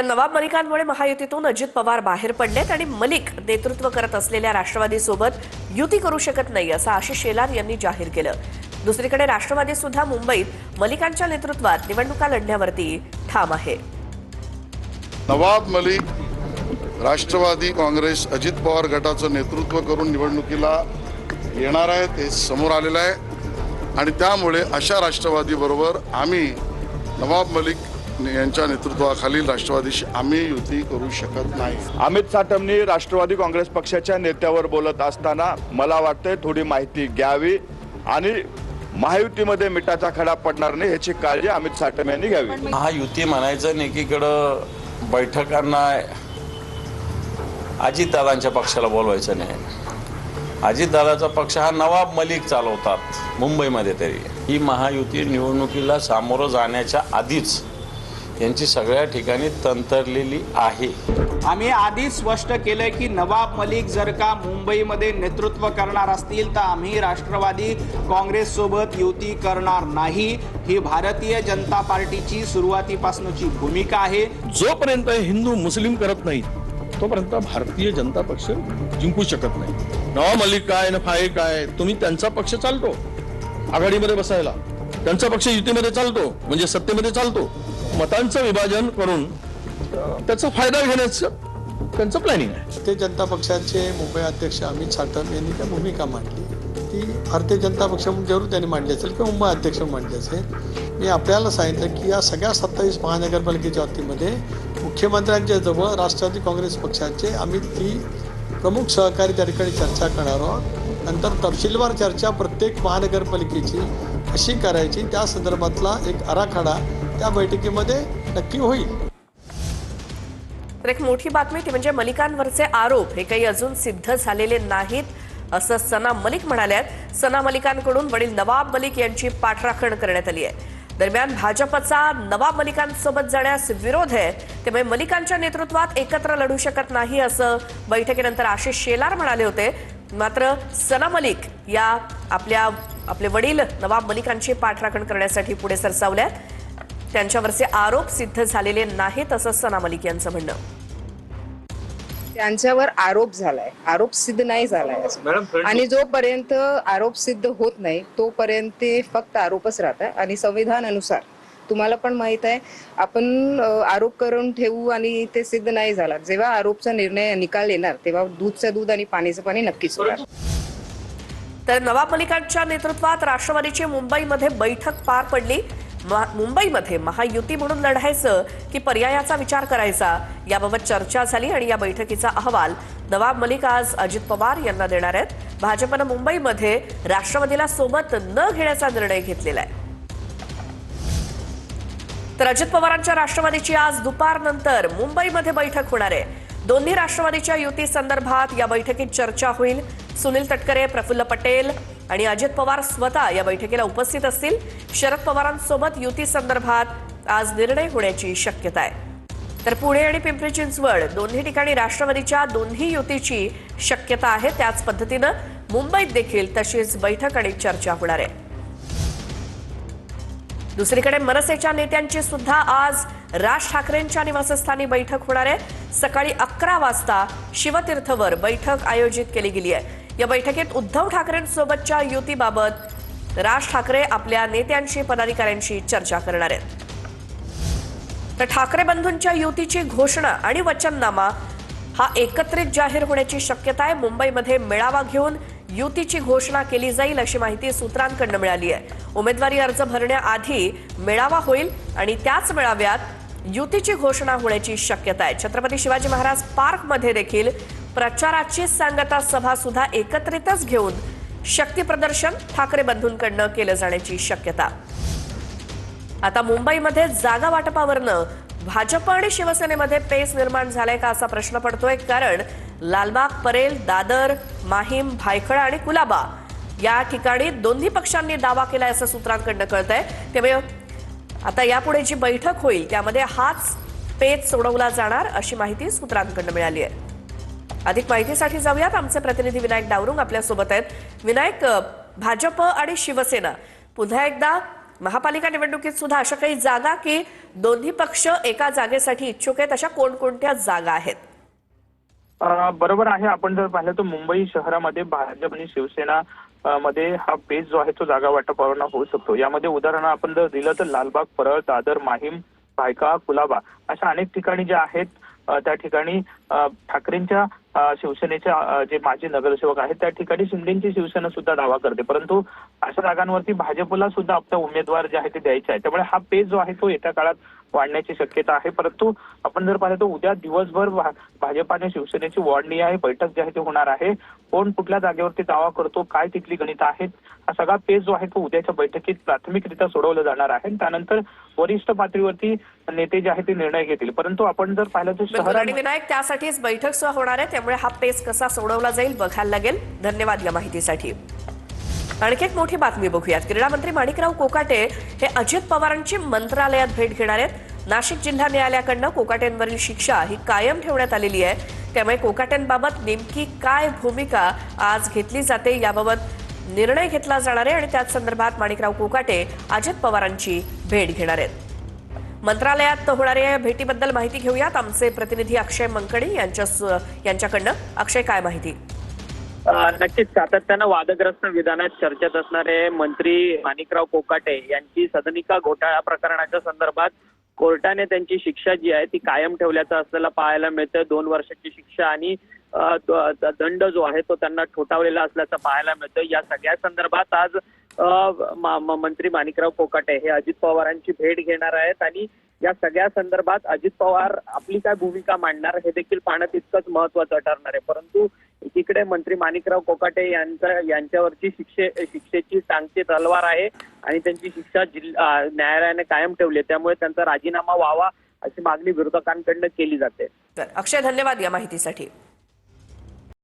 तर नवाब मलिकांमुळे महायुतीतून अजित पवार बाहेर पडलेत आणि मलिक नेतृत्व करत असलेल्या राष्ट्रवादीसोबत युती करू शकत नाही असं आशिष शेलार यांनी जाहीर केलं. दुसरीकडे राष्ट्रवादी सुद्धा मुंबईत मलिकांच्या नेतृत्वात निवडणुका लढण्यावरती ठाम आहे. नवाब मलिक राष्ट्रवादी काँग्रेस अजित पवार गटाचं नेतृत्व करून निवडणुकीला येणार आहे ते समोर आलेलं आहे. आणि त्यामुळे अशा राष्ट्रवादीबरोबर आम्ही नवाब मलिक यांच्या नेतृत्वाखालील राष्ट्रवादीशी आम्ही युती करू शकत नाही. अमित साटमनी राष्ट्रवादी काँग्रेस पक्षाच्या नेत्यावर बोलत असताना मला वाटतंय थोडी माहिती घ्यावी आणि महायुतीमध्ये मिठाचा खडा पडणार नाही ह्याची काळजी अमित साटम यांनी घ्यावी. हा युती म्हणायचं एकीकडं बैठकांना अजितदादांच्या पक्षाला बोलवायचं नाही. अजितदादाचा पक्ष हा नवाब मलिक चालवतात मुंबईमध्ये तरी. ही महायुती निवडणुकीला सामोरं जाण्याच्या आधीच यांची सगळ्या ठिकाणी तंतरलेली आहे. आम्ही आधीच स्पष्ट केलंय की नवाब मलिक जर का मुंबईमध्ये नेतृत्व करणार असतील तर आम्ही राष्ट्रवादी काँग्रेस सोबत युती करणार नाही. ही भारतीय जनता पार्टीची सुरुवातीपासूनची भूमिका आहे. जोपर्यंत हिंदू मुस्लिम करत नाही तोपर्यंत भारतीय जनता पक्ष जिंकू शकत नाही. नवा मलिक काय न फाय काय तुम्ही त्यांचा पक्ष चालतो. आघाडीमध्ये बसायला. त्यांचा पक्ष युतीमध्ये चालतो म्हणजे सत्तेमध्ये चालतो. मतांचं विभाजन करून त्याचा फायदा घेण्याचं त्यांचं प्लॅनिंग आहे. भारतीय जनता पक्षाचे मुंबई अध्यक्ष अमित साटम यांनी त्या भूमिका मांडली. ती भारतीय जनता पक्ष म्हणून जरूर त्यांनी मांडली असेल किंवा मुंबई अध्यक्ष मांडले मांडली असेल. मी आपल्याला सांगितलं की या सगळ्या सत्तावीस महानगरपालिकेच्या बाबतीमध्ये मुख्यमंत्र्यांच्या जवळ राष्ट्रवादी काँग्रेस पक्षाचे आम्ही ती प्रमुख सहकारी त्या ठिकाणी चर्चा करणार आहोत. नंतर तपशीलवार चर्चा प्रत्येक महानगरपालिकेची अशी करायची त्या संदर्भातला एक आराखडा त्या बैठकीमध्ये नक्की होईल. तर एक मोठी बातमी ती म्हणजे मलिकांवरचे आरोप हे काही अजून सिद्ध झालेले नाहीत असं सना मलिक म्हणाल्यात. सना मलिकांकडून वडील नवाब मलिक यांची पाठराखण करण्यात आली आहे. दरम्यान भाजपचा नवाब मलिकांसोबत जाण्यास विरोध आहे. त्यामुळे मलिकांच्या नेतृत्वात एकत्र लढू शकत नाही असं बैठकीनंतर आशिष शेलार म्हणाले होते. मात्र सना मलिक या आपल्या आपले वडील नवाब मलिकांची पाठराखण करण्यासाठी पुढे सरसावल्यात. त्यांच्यावरचे आरोप सिद्ध झालेले नाहीत असं सना मलिक यांचं म्हणणं. त्यांच्यावर आरोप झालाय. आरोप सिद्ध नाही झालाय. आणि जोपर्यंत आरोप सिद्ध होत नाही तोपर्यंत ते फक्त आरोपच राहतात. आणि संविधानानुसार तुम्हाला पण माहीत आहे आपण आरोप करून ठेवू आणि ते सिद्ध नाही झाला जेव्हा आरोपचा निर्णय निकाल येणार तेव्हा दूधचं दूध आणि पाणीचं पाणी नक्कीच होणार. तर नवाब मलिकांच्या नेतृत्वात राष्ट्रवादीची मुंबईमध्ये बैठक पार पडली. मुंबईमध्ये महायुती म्हणून लढायचं की पर्यायाचा विचार करायचा याबाबत चर्चा झाली आणि या बैठकीचा अहवाल नवाब मलिक आज अजित पवार यांना देणार आहेत. भाजपनं मुंबईमध्ये राष्ट्रवादीला सोबत न घेण्याचा निर्णय घेतलेला आहे. तर अजित पवारांच्या राष्ट्रवादीची आज दुपारनंतर मुंबईमध्ये बैठक होणार आहे. दोन्ही राष्ट्रवादीच्या युती संदर्भात या बैठकीत चर्चा होईल. सुनील तटकरे प्रफुल्ल पटेल आणि अजित पवार स्वतः या बैठकीला उपस्थित असतील. शरद पवारांसोबत युती संदर्भात आज निर्णय होण्याची शक्यता आहे. तर पुणे आणि पिंपरी चिंचवड दोन्ही ठिकाणी राष्ट्रवादीच्या दोन्ही युतीची शक्यता आहे. त्याच पद्धतीनं मुंबईत देखील तशीच बैठक आणि चर्चा होणार आहे. दुसरीकडे मनसेच्या नेत्यांची सुद्धा आज राज ठाकरेंच्या निवासस्थानी बैठक होणार आहे. सकाळी अकरा वाजता शिवतीर्थवर बैठक आयोजित केली गेली आहे. या बैठकीत उद्धव ठाकरेंसोबतच्या युतीबाबत राज ठाकरे आपल्या नेत्यांशी पदाधिकाऱ्यांशी चर्चा करणार आहेत. तर ठाकरे बंधूंच्या युतीची घोषणा आणि वचननामा हा एकत्रित जाहीर होण्याची शक्यता आहे. मुंबईमध्ये मेळावा घेऊन युतीची घोषणा केली जाईल अशी माहिती सूत्रांकडनं मिळाली आहे. उमेदवारी अर्ज भरण्याआधी मेळावा होईल आणि त्याच मेळाव्यात युतीची घोषणा होण्याची शक्यता आहे. छत्रपती शिवाजी महाराज पार्कमध्ये देखील प्रचाराची सांगता सभा सुद्धा एकत्रितच घेऊन शक्ती प्रदर्शन ठाकरे बंधूंकडनं केलं जाण्याची शक्यता. आता मुंबईमध्ये जागा वाटपावरनं भाजप आणि शिवसेनेमध्ये पेच निर्माण झालाय का असा प्रश्न पडतोय. कारण लालबाग परेल दादर माहीम भायखळा आणि कुलाबा या ठिकाणी दोन्ही पक्षांनी दावा केलाय असं सूत्रांकडनं कळतंय. त्यामुळे आता यापुढे जी बैठक होईल त्यामध्ये हाच पेच सोडवला जाणार अशी माहिती सूत्रांकडून मिळाली आहे. अधिक माहितीसाठी जाऊयात. आमचे प्रतिनिधी विनायक डावरुंग आपल्यासोबत आहेत. विनायक भाजप आणि शिवसेना पुन्हा एकदा महापालिका निवडणुकीत सुद्धा अशा काही जागा की दोन्ही पक्ष एका जागेसाठी इच्छुक आहेत अशा कोणकोणत्या जागा आहेत? बरोबर आहे. आपण जर पाहिलं तर मुंबई शहरामध्ये भाजप आणि शिवसेना मध्ये हा पेज जो आहे तो जागा वाटपावरनं होऊ शकतो. यामध्ये उदाहरण आपण जर दिलं तर लालबाग परळ दादर माहीम भायका कुलाबा अशा अनेक ठिकाणी ज्या आहेत त्या ठिकाणी ठाकरेंच्या शिवसेनेच्या जे माजी नगरसेवक आहेत त्या ठिकाणी शिंदेची शिवसेना सुद्धा दावा करते. परंतु अशा जागांवरती भाजपला सुद्धा आपला उमेदवार जे आहे ते द्यायचे आहे. त्यामुळे हा पेज जो आहे तो येत्या काळात वाढण्याची शक्यता आहे. परंतु आपण जर पाहिलं तर उद्या दिवसभर भाजपाने भाजप आणि शिवसेनेची वॉर्डनी आहे बैठक जी आहे ती होणार आहे. कोण कुठल्या जागेवरती दावा करतो काय तिथली गणित आहेत हा सगळा पेज जो आहे तो उद्याच्या बैठकीत प्राथमिकरित्या सोडवला जाणार आहे. त्यानंतर वरिष्ठ पातळीवरती नेते जे आहे ते निर्णय घेतील. परंतु आपण जर पाहिलं तर शहर आणि विनायक त्यासाठीच बैठक होणार आहे. त्यामुळे हा पेज कसा सोडवला जाईल बघायला लागेल. धन्यवाद या माहितीसाठी. आणखी एक मोठी बातमी बघूयात. क्रीडा मंत्री माणिकराव कोकाटे हे अजित पवारांची मंत्रालयात भेट घेणार आहेत. नाशिक जिल्हा न्यायालयाकडनं कोकाटेंवरील शिक्षा ही कायम ठेवण्यात आलेली आहे. त्यामुळे कोकाटेंबाबत नेमकी काय भूमिका आज घेतली जाते याबाबत निर्णय घेतला जाणार आहे आणि त्याच संदर्भात माणिकराव कोकाटे अजित पवारांची भेट घेणार आहेत. मंत्रालयात होणाऱ्या या भेटीबद्दल माहिती घेऊयात. आमचे प्रतिनिधी अक्षय मंकणी यांच्या यांच्याकडनं. अक्षय काय माहिती? नक्कीच सातत्यानं वादग्रस्त विधानात चर्चेत असणारे मंत्री माणिकराव कोकाटे यांची सदनिका घोटाळा प्रकरणाच्या संदर्भात कोर्टाने त्यांची शिक्षा जी आहे ती कायम ठेवल्याचं असलेला पाहायला मिळतं दोन वर्षाची शिक्षा आणि दंड जो आहे तो त्यांना ठोठावलेला असल्याचं पाहायला मिळतं या सगळ्या संदर्भात आज मंत्री माणिकराव कोकाटे हे अजित पवारांची भेट घेणार आहेत आणि या सगळ्या संदर्भात अजित पवार आपली काय भूमिका मांडणार हे देखील पाहणं तितकंच महत्वाचं ठरणार आहे. परंतु एकीकडे मंत्री माणिकराव कोकाटे यांचा यांच्यावरची शिक्षे शिक्षेची टांगती तलवार आहे आणि त्यांची शिक्षा जिल्हा न्यायालयाने कायम ठेवली आहे. त्यामुळे त्यांचा राजीनामा व्हावा अशी मागणी विरोधकांकडनं केली जाते. तर अक्षय धन्यवाद या माहितीसाठी.